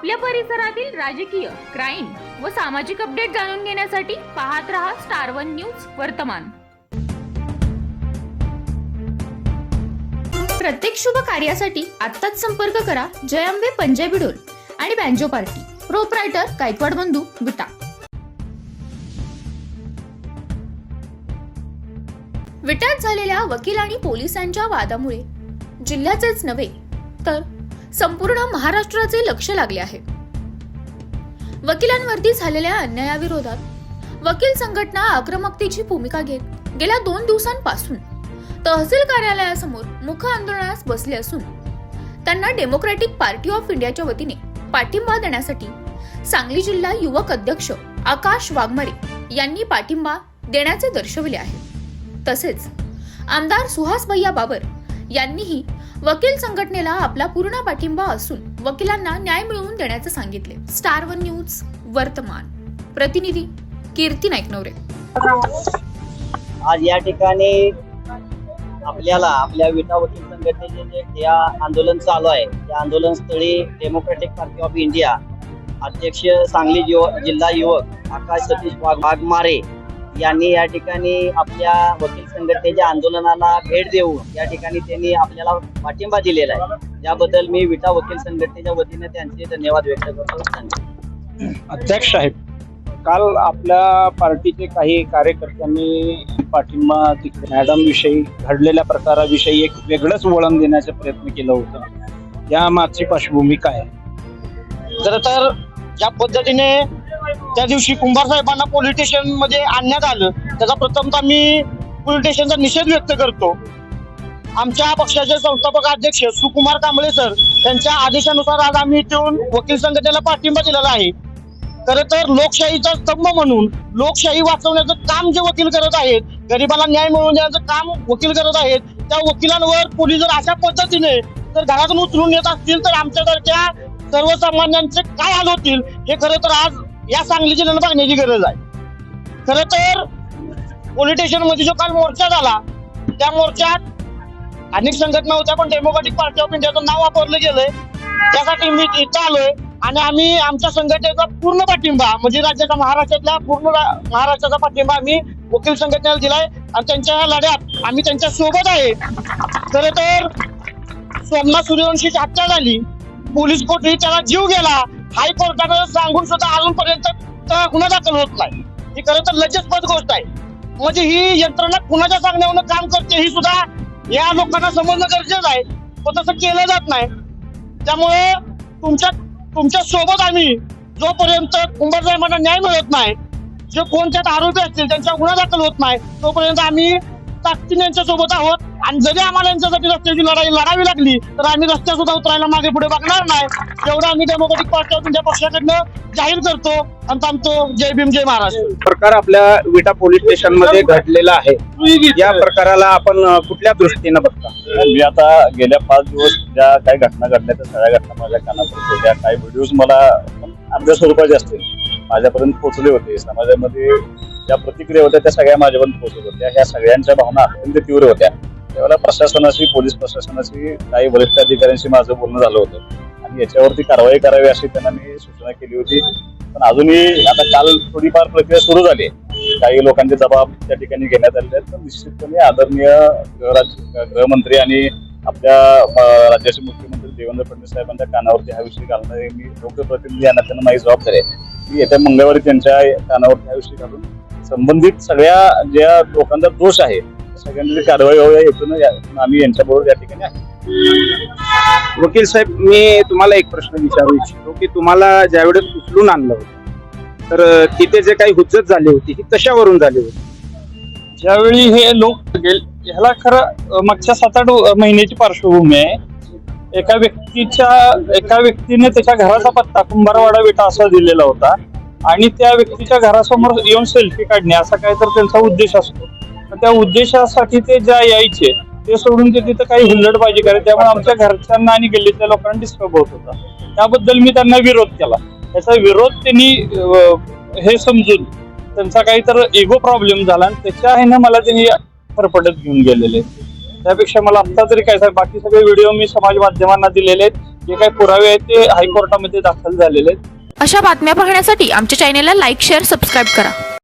आपल्या परिसरातील राजकीय क्राईम व सामाजिक अपडेट जाणून घेण्यासाठी पाहत रहा स्टार वन न्यूज वर्तमान. प्रत्येक शुभ कार्यासाठी आत्ताच संपर्क करा जयंबे पंजाबी डोल आणि बँजो पार्टी. प्रोपरायटर गायकवाड बंधू विटा विटात झालेल्या वकील आणि पोलिसांच्या वादामुळे जिल्ह्याचेच नव्हे तर संपूर्ण महाराष्ट्राचे लक्ष लागले आहे. वकिलांवरती झालेल्या अन्यायाविरोधात वकील संघटना आक्रमकतेची भूमिका घेत गेल्या दोन दिवसांपासून तहसील कार्यालयासमोर मुख आंदोलनास बसले असून त्यांना डेमोक्रॅटिक पार्टी ऑफ इंडियाच्या वतीने पाठिंबा देण्यासाठी सांगली जिल्हा युवक अध्यक्ष आकाश वाघमारे यांनी पाठिंबा देण्याचे दर्शविले आहे. तसेच आमदार सुहास भैया बाबर यांनीही वकील संघटनेला आपला पूर्ण पाठिंबा असून वकिलांना न्याय मिळवून देण्याचे सांगितले. स्टार वन न्यूज वर्तमान. प्रतिनिधी कीर्ती नाईकनवरे. आज या ठिकाणी आपल्याला आपल्या विटा वकील संघटनेचे जे जे आंदोलन चालू आहे त्या आंदोलन स्थळी डेमोक्रॅटिक पार्टी ऑफ इंडिया अध्यक्ष सांगली जिल्हा युवक आकाश सतीश वाघमारे यांनी या ठिकाणी आपल्या वकील संघटनेच्या आंदोलनाला भेट देऊन या ठिकाणी त्यांनी आपल्याला पाठिंबा दिलेला आहे याबद्दल मी विटा वकील संघटनेच्या वतीने त्यांचे धन्यवाद व्यक्त करतो. अध्यक्ष आहेत काल आपल्या पार्टीचे काही कार्यकर्त्यांनी पाठिंबा तिकडे मॅडम विषयी घडलेल्या प्रकाराविषयी एक वेगळंच वळण देण्याचा प्रयत्न केला होता या मागची पार्श्वभूमी काय आहे? खर तर ज्या पद्धतीने त्या दिवशी कुंभार साहेबांना पोलीस स्टेशनमध्ये आणण्यात आलं. त्याचा प्रथमतः मी पोलीस स्टेशनचा निषेध व्यक्त करतो. आमच्या पक्षाचे संस्थापक अध्यक्ष सुकुमार कांबळे सर त्यांच्या आदेशानुसार आज आम्ही येऊन वकील संघटनेला पाठिंबा दिलेला आहे. खरं तर लोकशाहीचा स्तंभ म्हणून लोकशाही वाचवण्याचं काम जे वकील करत आहेत गरिबाला न्याय मिळवून देण्याचं काम वकील करत आहेत त्या वकिलांवर पोलीस जर अशा पद्धतीने जर घरातून उचलून येत असतील तर आमच्यासारख्या सर्वसामान्यांचे काय हाल होतील? हे खरं तर आज या सांगली जिल्ह्याला बघण्याची गरज आहे. खर तर पोलीस स्टेशनमध्ये जो काल मोर्चा झाला त्या मोर्चात अनेक संघटना होत्या पण डेमोक्रॅटिक पार्टी ऑफ इंडियाचं नाव वापरलं गेलंय. त्यासाठी मी इथं आलोय आणि आम्ही आमच्या संघटनेचा पूर्ण पाठिंबा म्हणजे राज्याच्या महाराष्ट्रातल्या पूर्ण रा- महाराष्ट्राचा पाठिंबा आम्ही वकील संघटनेला दिलाय आणि त्यांच्या या लढ्यात आम्ही त्यांच्यासोबत आहे. खर तर सोमनाथ सूर्यवंशीची हत्या झाली पोलीस कोठडी त्याला जीव गेला हायकोर्टानं सांगून सुद्धा अजूनपर्यंत गुन्हा दाखल होत नाही. ही खरं तर लज्जस्पद गोष्ट आहे. म्हणजे ही यंत्रणा कुणाच्या सांगण्यावर काम करते ही सुद्धा या लोकांना समजणं गरजेचं आहे. पण तसं केलं जात नाही. त्यामुळे तुमच्या तुमच्यासोबत आम्ही जोपर्यंत कुंभार साहेबांना न्याय मिळत नाही जे कोणत्यात आरोपी असतील त्यांच्या गुन्हा दाखल होत नाही तोपर्यंत आम्ही ताकदीने यांच्या सोबत आहोत. आणि जरी आम्हाला यांच्यासाठी रस्त्याची लढाई लढावी लागली तर आम्ही रस्त्यात सुद्धा उतरायला मागे पुढे बघणार नाही. एवढं आम्ही डेमोक्रॅटिक पार्टी इंडिया पक्षाकडनं जाहीर करतो आणि थांबतो. जय भीम जय महाराष्ट्र. प्रकार आपल्या विटा पोलीस स्टेशनमध्ये घडलेला आहे. या प्रकाराला आपण कुठल्या दृष्टीने बघता? मी आता गेल्या पाच दिवस ज्या काही घटना घडल्या त्या सगळ्या घटना माझ्या कानापर्यंत होत्या. काही व्हिडिओज मला अर्ध्या स्वरूपाचे असतील. माझ्यापर्यंत पोहोचले होते. समाजामध्ये ज्या प्रतिक्रिया होत्या त्या सगळ्या माझ्यापर्यंत पोहोचत होत्या. ह्या सगळ्यांच्या भावना अत्यंत तीव्र होत्या. त्यावेळेला प्रशासनाशी पोलीस प्रशासनाशी काही वरिष्ठ अधिकाऱ्यांशी माझं बोलणं झालं होतं. आणि याच्यावरती कारवाई करावी अशी त्यांना मी सूचना केली होती. पण अजूनही आता काल थोडीफार प्रक्रिया सुरू झाली आहे. काही लोकांचे जबाब त्या ठिकाणी घेण्यात आलेले आहेत. पण निश्चितपणे आदरणीय गृहराज्य गृहमंत्री आणि आपल्या राज्याचे मुख्यमंत्री देवेंद्र फडणवीस साहेबांच्या कानावरती हा विषय घालणं हे मी लोकप्रतिनिधी यांना त्यांना माझी जबाबदारी आहे. मी येत्या मंगळवारी त्यांच्या कानावरती हा विषय घालून संबंधित सगळ्या ज्या लोकांचा दोष आहे त्या सगळ्यांची कारवाई व्हावी या हेतून या- आम्ही यांच्याबरोबर या ठिकाणी आहे. वकील साहेब मी तुम्हाला एक प्रश्न विचारू इच्छितो की तुम्हाला ज्यावेळेस उचलून आणलं होतं तर तिथे जे काही हुज्जत झाली होती ही कशावरून झाली होती? ज्यावेळी हे लोक गेल ह्याला खरं मागच्या सात आठ महिन्याची पार्श्वभूमी आहे. एका व्यक्तीच्या एका व्यक्तीने त्याच्या घराचा पत्ता कुंभारवाडा विटा असा दिलेला होता आणि त्या व्यक्तीच्या घरासमोर येऊन सेल्फी काढणे असा काय तर त्यांचा उद्देश असतो. त्या उद्देशासाठी ते ज्या यायचे ते सोडून ते तिथं काही हुल्लडबाजी करायचे. त्यामुळे आमच्या घरच्यांना आणि गल्लीतल्या लोकांना डिस्टर्ब होत होता. त्याबद्दल मी त्यांना विरोध केला. त्याचा विरोध त्यांनी हे समजून त्यांचा काही तर इगो प्रॉब्लेम झाला आणि त्याच्या ह्यानं मला त्यांनी फरफटत घेऊन गेलेले. त्यापेक्षा मला आत्ता तरी काय सांग बाकी सगळे व्हिडिओ मी समाज माध्यमांना दिलेले आहेत. जे काही पुरावे आहेत ते हायकोर्टामध्ये दाखल झालेले आहेत. अशा बातम्या पाहण्यासाठी आमच्या चॅनेलला लाईक शेअर सबस्क्राईब करा.